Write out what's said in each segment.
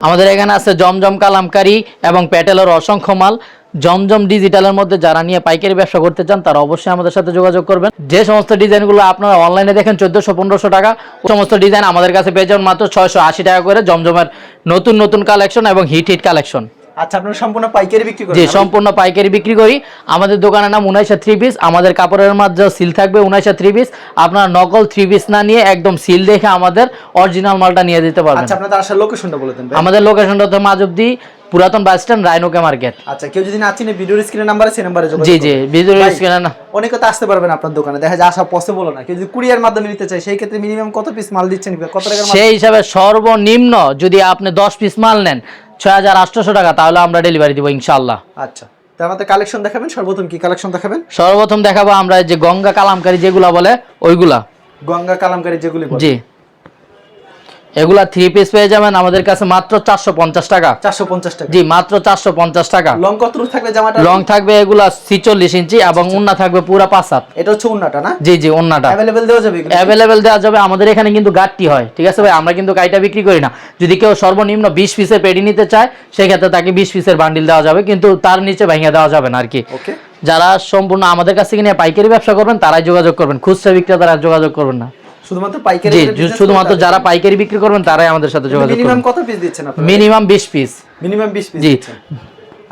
আমাদের এখানে আছে জমজম কালামকারী এবং প্যাটেলের অসংখ্য মাল। জমজম ডিজিটালের মধ্যে যারা নিয়ে পাইকারি ব্যবসা করতে চান, তারা অবশ্যই আমাদের সাথে যোগাযোগ করবেন। যে সমস্ত ডিজাইনগুলো আপনারা অনলাইনে দেখেন, চোদ্দশো, পনেরোশো টাকা, ওই সমস্ত ডিজাইন আমাদের কাছে পেয়ে যাবেন মাত্র ছয়শো আশি টাকা করে জমজমের নতুন নতুন কালেকশন এবং হিট হিট কালেকশন। আচ্ছা আপনারা সম্পূর্ণ পাইকারি বিক্রি করেন যে সম্পূর্ণ পাইকারি বিক্রি করি। আমাদের দোকানের নাম উনাইশা থ্রি পিস আমাদের কাপড়ের মাঝে সিল থাকবে উনাইশা থ্রি পিস। আপনার নকল থ্রি পিস না নিয়ে একদম সিল দেখে আমাদের অরিজিনাল মালটা নিয়ে দিতে পারবেন। আচ্ছা আপনাদের আসার লোকেশনটা বলে দেন। আমাদের লোকেশনটা হচ্ছে পুরাতন বাস স্ট্যান্ড রায়নোকে মার্কেট। আচ্ছা কেউ যদি না চিনে ভিডিওর স্ক্রিনের নাম্বারে সেই নাম্বারে যোগাযোগ জি জি ভিডিও ভাই, স্ক্রিনে না। অনেকে তো আসতে পারবেন আপনার দোকানে। দেখা যায় আসা পসিবল না। কেউ যদি কুরিয়ার মাধ্যমে নিতে চায় সেই ক্ষেত্রে মিনিমাম কত পিস মাল দিচ্ছেন কত টাকার মাল সেই হিসাবে সর্বনিম্ন যদি আপনি দশ পিস মাল নেন ছয় হাজার আটশোশো টাকা তাহলে আমরা ডেলিভারি দিব ইনশাল্লাহ আচ্ছা। তার আমাদের কালেকশন দেখাবেন সর্বপ্রথম কি কালেকশন দেখাবেন? সর্বপ্রথম দেখাবো আমরা যে গঙ্গা কালামকারী যেগুলা বলে ওইগুলা। গঙ্গা কালামকারী যেগুলি বলে। জি। এগুলা থ্রি পিস পেয়ে যাবেন আমাদের কাছে মাত্র চারশো পঞ্চাশ টাকা। চারশো পঞ্চাশ টাকা। জি মাত্র চারশো পঞ্চাশ টাকা। লং কত থাকবে জামাটা? লং থাকবে এগুলা ছিচল্লিশ ইঞ্চি এবং উন্না থাকবে পুরা পাঁচ হাত। এটা হচ্ছে উন্নাটা না? জি জি উন্নাটা। অ্যাভেলেবেল দেওয়া যাবে? অ্যাভেলেবেল দেওয়া যাবে। আমাদের এখানে কিন্তু গাঠটি হয় ঠিক আছে ভাই? আমরা কিন্তু গাইটা বিক্রি করি না। যদি কেউ সর্বনিম্ন বিশ পিসের পেডি নিতে চায় সেক্ষেত্রে তাকে বিশ পিসের বান্ডিল দেওয়া যাবে কিন্তু তার নিচে ভেঙে দেওয়া যাবে না আর কি। ওকে যারা সম্পূর্ণ আমাদের কাছ থেকে নিয়ে পাইকারি ব্যবসা করবেন তারাই যোগাযোগ করবেন। খুচরা বিক্রেতারা যোগাযোগ করবেন না। শুধুমাত্র পাইকারি শুধুমাত্র যারা পাইকারি বিক্রি করবেন তারাই আমাদের সাথে যোগাযোগ মিনিমাম কত পিস দিচ্ছেন আপনারা? মিনিমাম বিশ পিস মিনিমাম 20 পিস জি।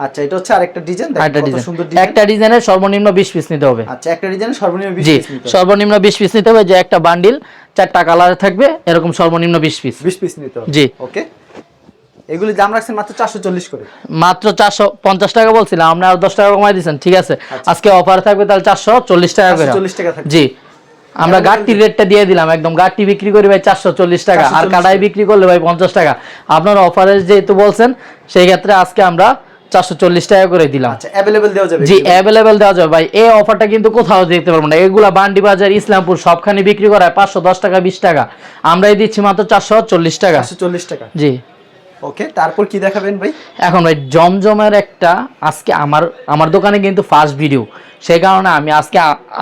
আচ্ছা এটা হচ্ছে আরেকটা ডিজাইন ডিজাইন সুন্দর ডিজাইন একটা ডিজাইনের সর্বনিম্ন বিশ পিস নিতে হবে। আচ্ছা একটা ডিজাইন সর্বনিম্ন 20 পিস নিতে হবে। সর্বনিম্ন বিশ পিস নিতে হবে যে একটা বান্ডিল চারটা কালার থাকবে এরকম সর্বনিম্ন বিশ পিস 20 পিস নিতে হবে। জি। ওকে এগুলি দাম রাখছেন মাত্র 440 করে। মাত্র চারশো পঞ্চাশ টাকা বলছিলাম আপনি আর দশ টাকা কমাই দিচ্ছেন ঠিক আছে? আজকে অফার থাকবে তাহলে চারশো চল্লিশ টাকা করে। 440 টাকা থাকবে। জি। আমরা গাড়টির রেটটা দিয়ে দিলাম একদম গাড়টি বিক্রি করি ভাই চারশো চল্লিশ টাকা আর কাটাই বিক্রি করলে ভাই পঞ্চাশ টাকা। আপনার অফারে যেহেতু বলছেন সেই ক্ষেত্রে আজকে আমরা চারশো চল্লিশ টাকা করে দিলাম। আচ্ছা অ্যাভেলেবেল দেওয়া যাবে জি অ্যাভেলেবেল দেওয়া যাবে। ভাই এই অফারটা কিন্তু কোথাও দেখতে পারব না। এগুলা বান্ডি বাজার ইসলামপুর সবখানে বিক্রি করা পাঁচশো দশ টাকা বিশ টাকা। আমরাই দিচ্ছি মাত্র চারশো চল্লিশ টাকা। চল্লিশ টাকা। জি। ওকে তারপর কি দেখাবেন ভাই? এখন ভাই জমজমের একটা আজকে আমার আমার দোকানে কিন্তু ফার্স্ট ভিডিও সেই কারণে আমি আজকে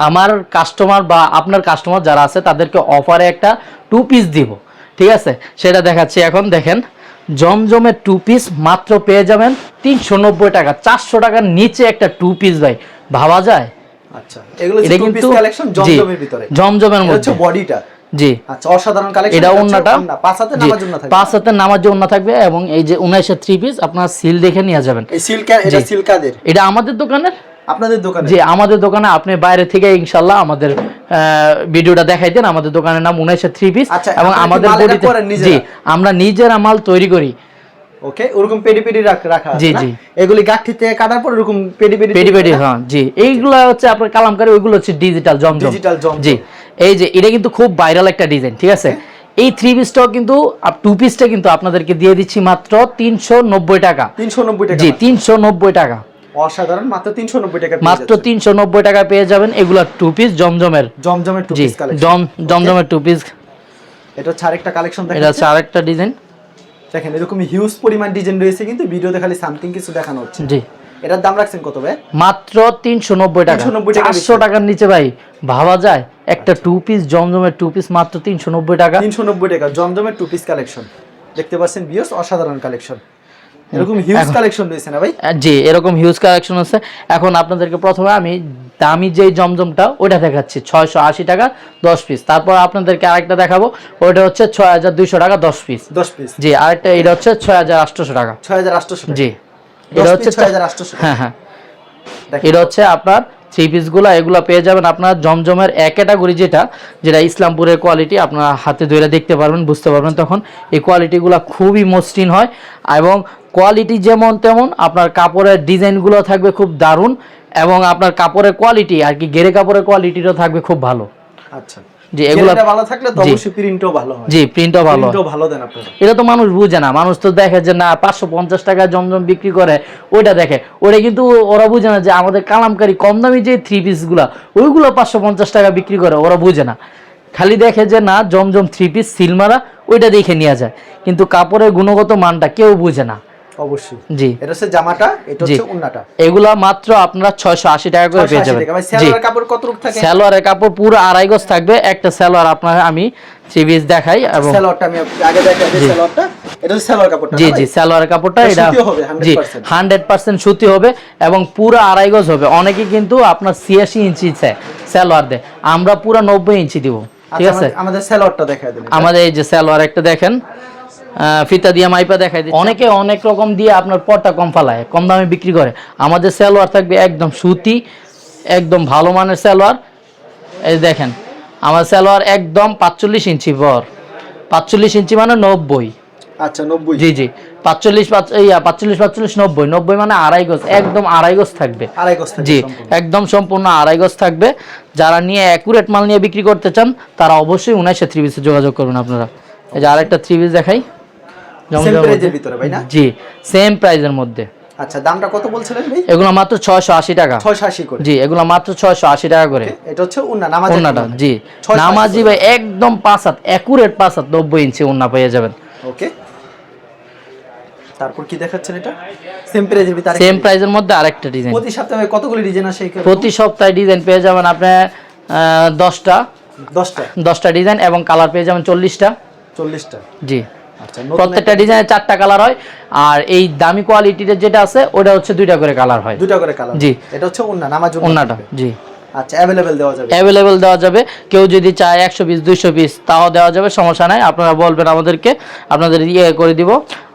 আমার কাস্টমার বা আপনার কাস্টমার যারা আছে তাদেরকে অফারে একটা টু পিস দিব। ঠিক আছে? সেটা দেখাচ্ছি এখন দেখেন। জমজমের টু পিস মাত্র পেয়ে যাবেন তিনশো নব্বই টাকা চারশো টাকার নিচে একটা টু পিস ভাই। ভাবা যায়? আচ্ছা এগুলো এটা কিন্তু জমজমের ভিতরে। জমজমের মধ্যে। বডিটা জি। আচ্ছা অসাধারণ কালেকশন এটা ওন্নাটা। পাঁচ হাতে জি, নামার থাকবে। পাঁচ নামার জন্য থাকবে এবং এই যে উনিশের থ্রি পিস আপনার সিল দেখে নিয়ে যাবেন। এই সিল্ক এটা জি। সিল্কাদের এটা আমাদের দোকানের? আপনাদের দোকানে জি আমাদের দোকানে আপনি বাইরে থেকে ইনশাল্লাহ আমাদের ভিডিওটা দেখাই দেন আমাদের দোকানের নাম থ্রি পিস আচ্ছা, এবং আমাদের? জি আমরা নিজেরা মাল তৈরি করি। ওকে ওরকম পেডি পেডি রাখ- জি, জি। এগুলি গাঠিতে কাটার পর এরকম পেডি পেডি পেডি পেডি হ্যাঁ জি। এইগুলো হচ্ছে আপনার কালামকারি ওইগুলো হচ্ছে ডিজিটাল জমজম। Digital জমজম। জি। এই যে এটা কিন্তু খুব ভাইরাল একটা ডিজাইন ঠিক আছে? এই থ্রি পিসটাও কিন্তু টু পিসটা কিন্তু আপনাদেরকে দিয়ে দিচ্ছি মাত্র তিনশো নব্বই টাকা। তিনশো নব্বই টাকা। জি তিনশো নব্বই টাকা। অসাধারণ মাত্র তিনশো নব্বই টাকা মাত্র যাচ্ছেন। তিনশো নব্বই টাকা পেয়ে যাবেন এগুলো টু পিস জমজমের। জমজমের টু পিস কালেকশন জম জমজমের টু পিস এটা হচ্ছে আরেকটা কালেকশন এটা হচ্ছে আরেকটা ডিজাইন দেখেন এরকম হিউজ পরিমাণ ডিজাইন রয়েছে কিন্তু ভিডিওতে খালি সামথিং কিছু দেখানো হচ্ছে। জি। এটার দাম রাখছেন কত ভাই? মাত্র তিনশো নব্বই টাকা। 390 টাকার নিচে ভাই ভাবা যায়? একটা টু পিস জমজমের টু পিস মাত্র তিনশো নব্বই টাকা। তিনশো নব্বই টাকা জমজমের টু পিস কালেকশন দেখতে পাচ্ছেন বিয়স অসাধারণ কালেকশন এরকম হিউজ কালেকশন রয়েছে না ভাই? জি এরকম হিউজ কালেকশন আছে। এখন আপনাদেরকে প্রথমে আমি দামি যেই জমজমটা ওইটা দেখাচ্ছি ছয়শো আশি টাকা দশ পিস তারপর আপনাদেরকে আরেকটা দেখাবো ওইটা হচ্ছে ছয় হাজার দুইশো টাকা দশ পিস দশ পিস জি আরেকটা এটা হচ্ছে ছয় হাজার আটশোশো টাকা। ছয় হাজার আটশোশো জি এটা হচ্ছে 6,800 হ্যাঁ হ্যাঁ। এটা হচ্ছে আপনার থ্রি পিসগুলো এগুলো পেয়ে যাবেন আপনার জমজমের এক ক্যাটাগরি যেটা যেটা ইসলামপুরের কোয়ালিটি আপনার হাতে ধরে দেখতে পারবেন, বুঝতে পারবেন তখন। এই কোয়ালিটিগুলো খুবই মসৃণ হয় এবং কোয়ালিটি যেমন তেমন আপনার কাপড়ের ডিজাইনগুলো থাকবে খুব দারুণ এবং আপনার কাপড়ের কোয়ালিটি আর কি, গেরে কাপড়ের কোয়ালিটিটাও থাকবে খুব ভালো। আচ্ছা। জি এগুলো ভালো থাকলে তো অবশ্যই প্রিন্টও ভালো হয়। জি প্রিন্টও ভালো। প্রিন্টও ভালো দেন আপনারা। এটা তো মানুষ বুঝে না। মানুষ তো দেখে যে না পাঁচশো পঞ্চাশ টাকা জমজম বিক্রি করে ওইটা দেখে। ওটা কিন্তু ওরা বুঝে না যে আমাদের কালামকারি কম দামি যে থ্রি পিসগুলা ওইগুলো পাঁচশো পঞ্চাশ টাকা বিক্রি করে ওরা বুঝে না। খালি দেখে যে না জমজম থ্রি পিস সিলমারা ওইটা দেখে নিয়ে যায়। কিন্তু কাপড়ের গুণগত মানটা কেউ বুঝে না। অবশ্যই। জি। এটা হচ্ছে জামাটা এটা হচ্ছে উন্নাটা এগুলা মাত্র আপনারা ছয়শো আশি টাকা করে পেয়ে যাবেন। ভাই জি। কাপড় কত রূপ থাকে? সালোয়ারের কাপড় পুরো আড়াই গজ থাকবে। একটা সালোয়ার আপনার আমি থ্রি দেখাই এবং সেলোয়ারটা আমি আগে দেখাই দিই সেলোয়ারটা। এটা হচ্ছে সেলোয়ার কাপড়টা জি জি ভাই? কাপড়টা এটা এটা সুতিও হবে, জি 100% হান্ড্রেড পার্সেন্ট সুতি হবে এবং পুরো আড়াই গজ হবে। অনেকে কিন্তু আপনার ছিয়াশি ইঞ্চি চায় সালোয়ার দেয়। আমরা পুরো নব্বই ইঞ্চি দিব। ঠিক আচ্ছা, আছে? আমাদের- আমাদের দেখাই দিন আমাদের এই যে সালোয়ার একটা দেখেন। ফিতা দিয়ে মাইপা দেখাই দিই অনেকে অনেক রকম দিয়ে আপনার পটটা কম ফালায় কম দামে বিক্রি করে। আমাদের সালোয়ার থাকবে একদম সুতি একদম ভালো মানের সালোয়ার। এই দেখেন আমার সালোয়ার একদম পাঁচচল্লিশ ইঞ্চি বর। পাঁচচল্লিশ ইঞ্চি মানে নব্বই। আচ্ছা 90 জি জি। পাঁচচল্লিশ পাঁচ ইয়া পাঁচচল্লিশ পাঁচচল্লিশ নব্বই। নব্বই মানে আড়াই গজ একদম আড়াই গজ থাকবে। আড়াই গজ জি একদম সম্পূর্ণ আড়াই গজ থাকবে। যারা নিয়ে অ্যাকুরেট মাল নিয়ে বিক্রি করতে চান তারা অবশ্যই উনিশে থ্রি পিসে যোগাযোগ করবেন আপনারা। এই যে আরেকটা থ্রি পিস দেখাই। ভিতরে ভাই না? জি সেম প্রাইজের মধ্যে। আচ্ছা দামটা কত বলছিলেন ভাই? এগুলো মাত্র ছয়শো আশি টাকা। 680 করে। জি এগুলো মাত্র ছয়শো আশি টাকা করে। এটা হচ্ছে উন্না নামাজ ওন্নাটা জি। নামাজি ভাই একদম পাঁচ হাত অ্যাকুরেট পাঁচ হাত নব্বই ইঞ্চি ওন্না পেয়ে যাবেন। ওকে তারপর কি দেখাচ্ছেন এটা? সেম প্রাইজের ভিতরে সেম প্রাইজের মধ্যে আরেকটা ডিজাইন প্রতি সপ্তাহে কতগুলো ডিজাইন আসে প্রতি সপ্তাহে ডিজাইন পেয়ে যাবেন আপনি আহ, দশটা। 10টা দশটা ডিজাইন এবং কালার পেয়ে যাবেন চল্লিশটা। 40টা জি। প্রত্যেকটা ডিজাইনে চারটা কালার হয় আর এই দামি কোয়ালিটির যেটা আছে ওটা হচ্ছে দুইটা করে কালার হয়। দুটো করে কালার জি। এটা হচ্ছে উন্না নামাজ ওন্নাটা জি। আচ্ছা অ্যাভেলেবেল দেওয়া যাবে। অ্যাভেলেবেল দেওয়া যাবে। কেউ যদি চায় একশো পিস দুইশো পিস তাও দেওয়া যাবে সমস্যা নাই। আপনারা বলবেন আমাদেরকে আপনাদের ইয়ে করে দিব।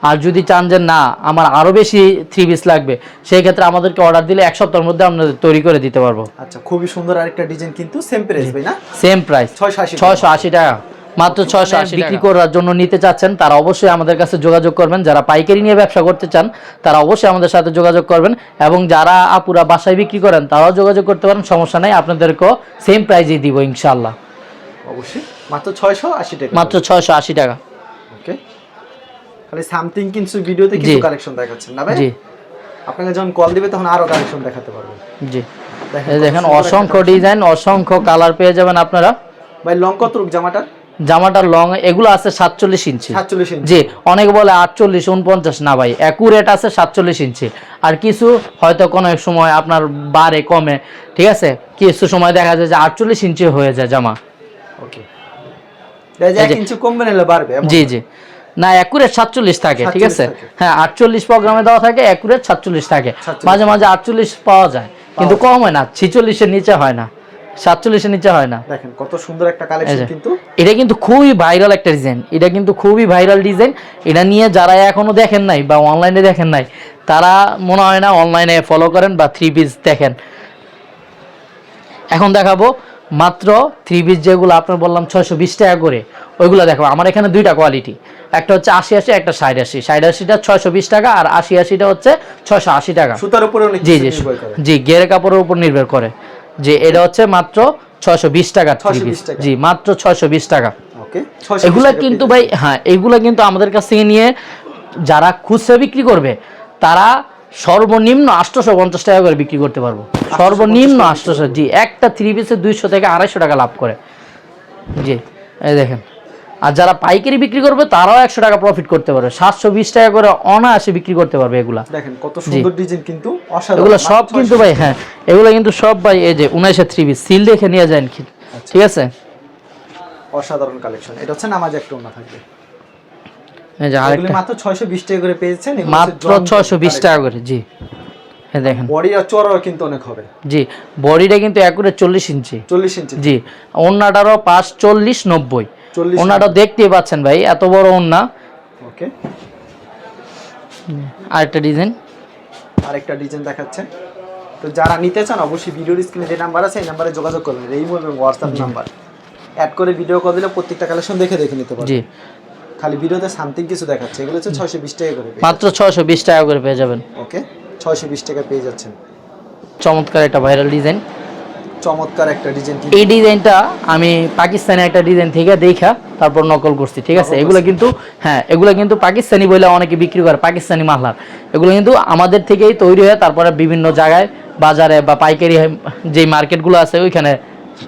আর যদি চান যে না আমার আরও বেশি থ্রি পিস লাগবে সেই ক্ষেত্রে আমাদেরকে অর্ডার দিলে এক সপ্তাহের মধ্যে আপনাদের তৈরি করে দিতে পারব। আচ্ছা খুবই সুন্দর আরেকটা ডিজাইন কিন্তু সেম প্রাইস ভাই না? সেম প্রাইস 680 ছয়শো আশি টাকা। মাত্র ছয়শো আশি বিক্রি করার জন্য নিতে চাচ্ছেন তারা অবশ্যই আমাদের কাছে যোগাযোগ করবেন। যারা পাইকারি নিয়ে ব্যবসা করতে চান তারা অবশ্যই আমাদের সাথে যোগাযোগ করবেন। এবং যারা আপুরা বাসায় বিক্রি করেন তারাও যোগাযোগ করতে পারেন সমস্যা নাই আপনাদেরকেও সেম প্রাইজেই দিব ইনশাল্লাহ অবশ্যই। মাত্র 680 টাকা। মাত্র ছয়শো আশি টাকা। ওকে খালি সামথিং কিন্তু ভিডিওতে কিছু কালেকশন দেখাচ্ছেন না ভাই? জি। আপনাকে যখন কল দিবে তখন আরও কালেকশন দেখাতে পারব জি। দেখেন অসংখ্য ডিজাইন অসংখ্য কালার পেয়ে যাবেন আপনারা। ভাই লং কত রূপ জামাটার? জামাটার লং এগুলো আছে সাতচল্লিশ ইঞ্চি। জি অনেকে বলে আটচল্লিশ উনপঞ্চাশ না ভাই অ্যাকুরেট আছে সাতচল্লিশ ইঞ্চি। আর কিছু হয়তো কোনো এক সময় আপনার বাড়ে কমে ঠিক আছে? কিছু সময় দেখা যায় যে আটচল্লিশ ইঞ্চি হয়ে যায় জামা। ওকে জি জি। না অ্যাকুরেট সাতচল্লিশ থাকে ঠিক আছে? হ্যাঁ আটচল্লিশ প্রোগ্রামে দেওয়া থাকে অ্যাকুরেট সাতচল্লিশ থাকে। মাঝে মাঝে আটচল্লিশ পাওয়া যায় কিন্তু কম হয় না ছিচল্লিশের নিচে হয় না। সাতচল্লিশের নিচে হয় না। দেখেন কত সুন্দর একটা কালেকশন কিন্তু। এটা কিন্তু খুবই ভাইরাল একটা ডিজাইন এটা কিন্তু খুবই ভাইরাল ডিজাইন এটা নিয়ে যারা এখনও দেখেন নাই বা অনলাইনে দেখেন নাই তারা মনে হয় না অনলাইনে ফলো করেন বা থ্রি পিস দেখেন। এখন দেখাবো মাত্র থ্রি পিস যেগুলো আপনার বললাম ছয়শো বিশ টাকা করে ওইগুলো দেখাবো। আমার এখানে দুইটা কোয়ালিটি একটা হচ্ছে আশি আশি একটা ষাট আশি। ষাট আশিটা ছয়শো বিশ টাকা আর আশি আশিটা হচ্ছে ছয়শো আশি টাকা। সুতার উপরে জি জি জি গেরে কাপড়ের উপর নির্ভর করে। যে এটা হচ্ছে মাত্র ছয়শো বিশ টাকা থ্রি 620 পিস টাকা। জি মাত্র ছয়শো বিশ টাকা। এগুলা কিন্তু ভাই হ্যাঁ এগুলা কিন্তু আমাদের কাছ থেকে নিয়ে যারা খুচরা বিক্রি করবে তারা সর্বনিম্ন আটশোশো পঞ্চাশ টাকা করে বিক্রি করতে পারব। সর্বনিম্ন আটশোশো জি একটা থ্রি পিসে দুইশো থেকে আড়াইশো টাকা লাভ করে। জি এই দেখেন। আর যারা পাইকারি বিক্রি করবে তারাও একশো টাকা প্রফিট করতে পারবে। সাতশো বিশ টাকা করে অনায়াসে বিক্রি করতে পারবে এগুলা। দেখেন কত ডিজাইন কিন্তু এগুলো সব কিন্তু ভাই হ্যাঁ এগুলো কিন্তু সব ভাই এই যে উনিশে থ্রি পিস সিল দেখে নিয়ে যান আচ্ছা। ঠিক আছে? অসাধারণ কালেকশন এটা হচ্ছে নামাজ একটু না থাকবে। মাত্র টাকা করে পেয়েছেন মাত্র 620 টাকা করে জি। হ্যাঁ দেখেন। কিন্তু অনেক হবে। জি বডিটা কিন্তু ইঞ্চি। 40 ইঞ্চি। জি ওনাটা দেখতে পাচ্ছেন ভাই এত বড় ওনা। ওকে। আরেকটা ডিজাইন আরেকটা ডিজাইন দেখাচ্ছে। তো যারা নিতে চান অবশ্যই ভিডিওর স্ক্রিনে যে নাম্বার আছে এই নাম্বারে যোগাযোগ করবেন। এই এবং হোয়াটসঅ্যাপ নাম্বার অ্যাড করে ভিডিও কল দিলে প্রত্যেকটা কালেকশন দেখে দেখে নিতে পারবেন। জি। খালি ভিডিওতে সামথিং কিছু দেখাচ্ছে। এগুলো হচ্ছে 620 টাকা করে মাত্র 620 টাকা করে পেয়ে যাবেন। ওকে। 620 টাকা পেয়ে যাচ্ছেন। চমৎকার একটা ভাইরাল ডিজাইন চমৎকার একটা ডিজাইন এই ডিজাইনটা আমি পাকিস্তানি একটা ডিজাইন থেকে দেখা তারপর নকল করছি ঠিক আছে? এগুলো কিন্তু হ্যাঁ এগুলো কিন্তু পাকিস্তানি বলে অনেকে বিক্রি করে পাকিস্তানি এগুলো কিন্তু আমাদের থেকেই তৈরি হয় তারপরে বিভিন্ন জায়গায় বাজারে বা পাইকারি যে মার্কেটগুলো আছে ওইখানে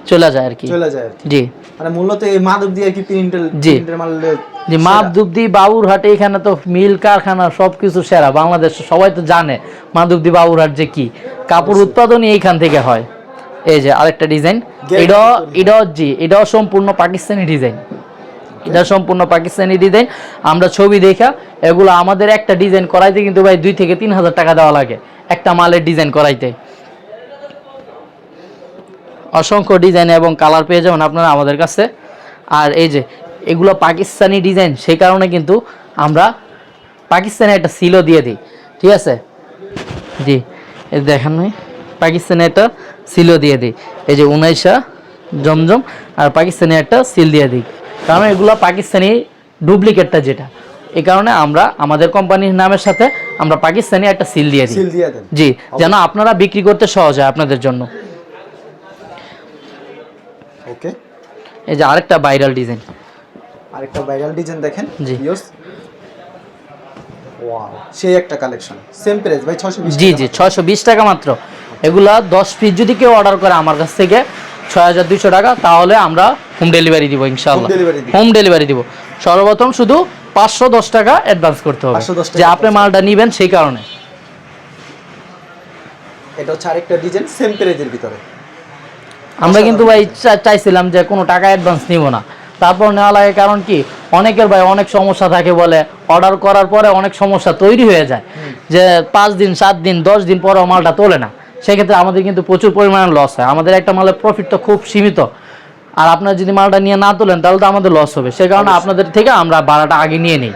চলে যায় আর কি। চলে যায় জি। মানে মূলত এই আর কি প্রিন্টের জি। যে মাধবদী বাবুরহাটে এখানে তো মিল কারখানা সবকিছু সেরা বাংলাদেশ সবাই তো জানে মাধবদী বাবুরহাট যে কি। কাপড় উৎপাদনই এইখান থেকে হয়। এই যে আরেকটা ডিজাইন। এটা এটা জি এটাও সম্পূর্ণ পাকিস্তানি ডিজাইন। এটা সম্পূর্ণ পাকিস্তানি ডিজাইন। আমরা ছবি দেখা এগুলো আমাদের একটা ডিজাইন করাইতে কিন্তু ভাই দুই থেকে তিন হাজার টাকা দেওয়া লাগে একটা মালের ডিজাইন করাইতে। অসংখ্য ডিজাইন এবং কালার পেয়ে যাবেন আপনারা আমাদের কাছে। আর এই যে এগুলো পাকিস্তানি ডিজাইন সেই কারণে কিন্তু আমরা পাকিস্তানে একটা সিলও দিয়ে দিই। ঠিক আছে? জি দেখেন পাকিস্তানে একটা সিলও দিয়ে দিই। এই যে উনাইশা জমজম আর পাকিস্তানি একটা সিল দিয়ে দিই। কারণ এগুলো পাকিস্তানি ডুপ্লিকেটটা যেটা। এই কারণে আমরা আমাদের কোম্পানির নামের সাথে আমরা পাকিস্তানি একটা সিল দিয়ে দিই। সিল জি যেন আপনারা বিক্রি করতে সহজ হয় আপনাদের জন্য। ওকে। এই যে আরেকটা ভাইরাল ডিজাইন। আরেকটা ভাইরাল ডিজাইন দেখেন। জি। ওয়াও সেই একটা কালেকশন সেম প্রাইস ভাই 620 জি জি ছয়শো বিশ টাকা মাত্র। এগুলা দশ পিস যদি কেউ অর্ডার করে আমার কাছ থেকে ছয় হাজার দুইশো টাকা তাহলে আমরা হোম ডেলিভারি দিব ইনশাল্লাহ। হোম ডেলিভারি দিব। সর্বপ্রথম শুধু পাঁচশো দশ টাকা অ্যাডভান্স করতে হবে। যে আপনি মালটা নিবেন সেই কারণে। এটা হচ্ছে আরেকটা ডিজাইন সেম প্রাইজের ভিতরে। আমরা কিন্তু ভাই চাইছিলাম যে কোনো টাকা অ্যাডভান্স নিব না। তারপর নেওয়া লাগে কারণ কি অনেকের ভাই অনেক সমস্যা থাকে বলে অর্ডার করার পরে অনেক সমস্যা তৈরি হয়ে যায়। যে পাঁচ দিন সাত দিন দশ দিন পরে মালটা তোলে না। সেক্ষেত্রে আমাদের কিন্তু প্রচুর পরিমাণে লস হয়। আমাদের একটা মালের প্রফিট তো খুব সীমিত। আর আপনারা যদি মালটা নিয়ে না তোলেন তাহলে তো আমাদের লস হবে। সে কারণে আপনাদের থেকে আমরা ভাড়াটা আগে নিয়ে নিই।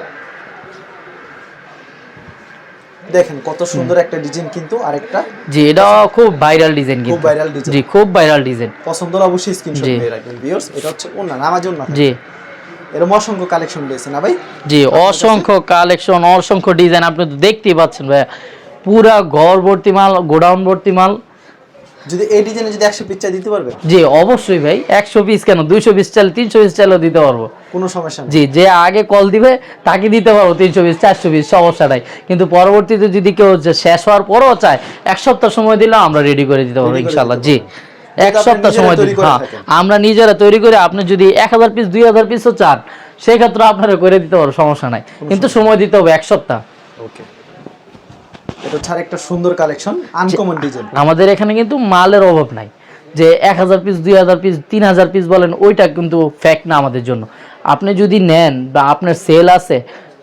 দেখেন কত সুন্দর একটা ডিজাইন কিন্তু আরেকটা। জি এটাও খুব ভাইরাল ডিজাইন খুব ভাইরাল ডিজাইন জি খুব ভাইরাল ডিজাইন পছন্দ হলে অবশ্যই স্ক্রিনশট। দিয়ে রাখবেন ভিউয়ার্স এটা হচ্ছে ওনা নামাজ ওনা জি। এরকম অসংখ্য কালেকশন রয়েছে না ভাই? জি অসংখ্য কালেকশন অসংখ্য ডিজাইন আপনি তো দেখতেই পাচ্ছেন ভাইয়া। পুরা ঘর ভর্তি মাল গোডাউন ভর্তি মাল। যদি এই ডিজাইনে যদি একশো পিস চাই দিতে পারবে? জি অবশ্যই ভাই। একশো পিস কেন? দুইশো পিস চাল তিনশো পিস চালও দিতে পারব। কোনো সমস্যা নেই। জি যে আগে কল দিবে তাকে দিতে পারব তিনশো পিস চারশো পিস সমস্যা নাই। কিন্তু পরবর্তীতে যদি কেউ যে শেষ হওয়ার পরও চায় এক সপ্তাহ সময় দিলেও আমরা রেডি করে দিতে পারব ইনশাল্লাহ জি এক সপ্তাহ সময় দিই হ্যাঁ আমরা নিজেরা তৈরি করে আপনি যদি এক হাজার পিস দুই হাজার পিসও চান সেক্ষেত্রে আপনারা করে দিতে পারব সমস্যা নাই। কিন্তু সময় দিতে হবে এক সপ্তাহ। ওকে এটা আরেকটা সুন্দর কালেকশন আনকমন ডিজাইন আমাদের এখানে কিন্তু মালের অভাব নাই। যে এক হাজার পিস দুই হাজার পিস তিন হাজার পিস বলেন ওইটা কিন্তু ফ্যাক্ট না আমাদের জন্য। আপনি যদি নেন বা আপনার সেল আছে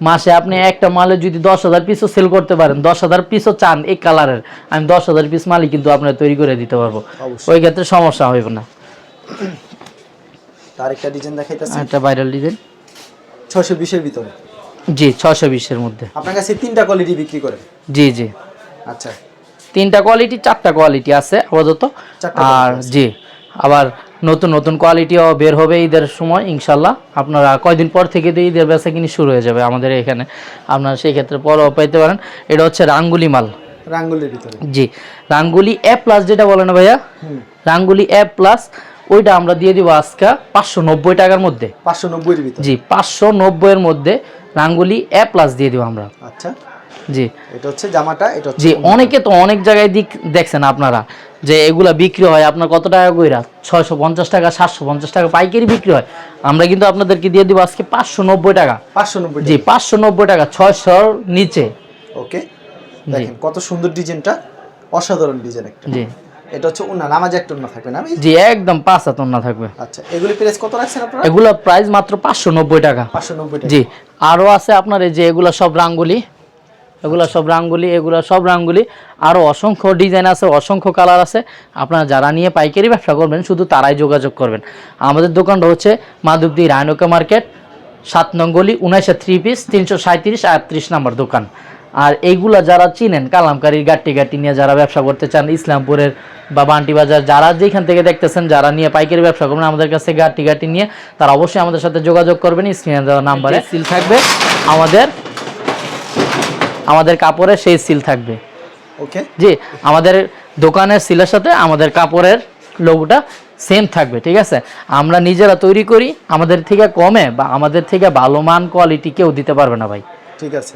মাসে আপনি একটা মালে যদি দশ হাজার পিসও সেল করতে পারেন দশ হাজার পিসও চান এই কালারের আমি দশ হাজার পিস মালই কিন্তু আপনার তৈরি করে দিতে পারব। ওই ক্ষেত্রে সমস্যা হইব না। তার একটা ডিজাইন দেখাইতেছে। একটা ভাইরাল ডিজাইন ছয়শো বিশের ভিতরে। জি ছশো বিশের মধ্যে। আপনার কাছে তিনটা কোয়ালিটি বিক্রি করে জি জি। আচ্ছা। তিনটা কোয়ালিটি চারটা কোয়ালিটি আছে আপাতত। আর জি আবার নতুন নতুন কোয়ালিটিও বের হবে ঈদের সময় ইনশাল্লাহ। আপনারা কয়দিন পর থেকে তো ঈদের বেচা কিনি শুরু হয়ে যাবে আমাদের এখানে। আপনারা সেই ক্ষেত্রে পরও পাইতে পারেন। এটা হচ্ছে রাঙ্গুলি মাল। রাঙ্গুলির ভিতরে। জি রাঙ্গুলি এ প্লাস যেটা বলে না ভাইয়া? রাঙ্গুলি এ প্লাস ওইটা আমরা দিয়ে দিব আজকে পাঁচশো নব্বই টাকার মধ্যে। পাঁচশো নব্বই জি পাঁচশো নব্বইয়ের মধ্যে রাঙ্গুলি এ প্লাস দিয়ে দিব আমরা। আচ্ছা। জি। এটা হচ্ছে জামাটা এটা হচ্ছে জি অনেকে তো অনেক জায়গায় দিক দেখছেন আপনারা যে এগুলা বিক্রি হয় আপনার কত টাকা কইরা? ছয়শো পঞ্চাশ টাকা সাতশো পঞ্চাশ টাকা পাইকারি বিক্রি হয়। আমরা কিন্তু আপনাদেরকে দিয়ে দিব আজকে পাঁচশো নব্বই টাকা। পাঁচশো নব্বই জি পাঁচশো নব্বই টাকা ছয়শোর নিচে। ওকে। দেখেন কত সুন্দর ডিজাইনটা। অসাধারণ ডিজাইন একটা। জি। এটা হচ্ছে উন্না নামাজ একটা উন্না থাকবে না? জি একদম পাঁচ হাত না থাকবে। আচ্ছা এগুলি প্রাইস কত রাখছেন আপনারা? এগুলা প্রাইস মাত্র পাঁচশো নব্বই টাকা। পাঁচশো নব্বই টাকা। জি আরও আছে আপনার এই যে এগুলা সব রাঙ্গুলি। এগুলা সব রাঙ্গুলি এগুলা সব রাঙ্গুলি। আরও অসংখ্য ডিজাইন আছে অসংখ্য কালার আছে। আপনারা যারা নিয়ে পাইকারি ব্যবসা করবেন শুধু তারাই যোগাযোগ করবেন। আমাদের দোকানটা হচ্ছে মাধবদী রায়নকা মার্কেট সাত নঙ্গলি উনিশে থ্রি পিস তিনশো সাঁত্রিশ আটত্রিশ নাম্বার দোকান। আর এইগুলা যারা চিনেন কালামকারীর গাট্টি গাট্টি নিয়ে যারা ব্যবসা করতে চান ইসলামপুরের বা বান্টি বাজার যারা যেখান থেকে দেখতেছেন যারা নিয়ে পাইকারি ব্যবসা করবেন আমাদের কাছে গাট্টি গাট্টি নিয়ে তারা অবশ্যই আমাদের সাথে যোগাযোগ করবেন স্ক্রিনে দেওয়া নাম্বারে। সিল থাকবে। আমাদের আমাদের কাপড়ে সেই সিল থাকবে। ওকে জি আমাদের দোকানের সিলের সাথে আমাদের কাপড়ের লোগোটা সেম থাকবে ঠিক আছে? আমরা নিজেরা তৈরি করি আমাদের থেকে কমে বা আমাদের থেকে ভালো মান কোয়ালিটি কেউ দিতে পারবে না ভাই। ঠিক আছে।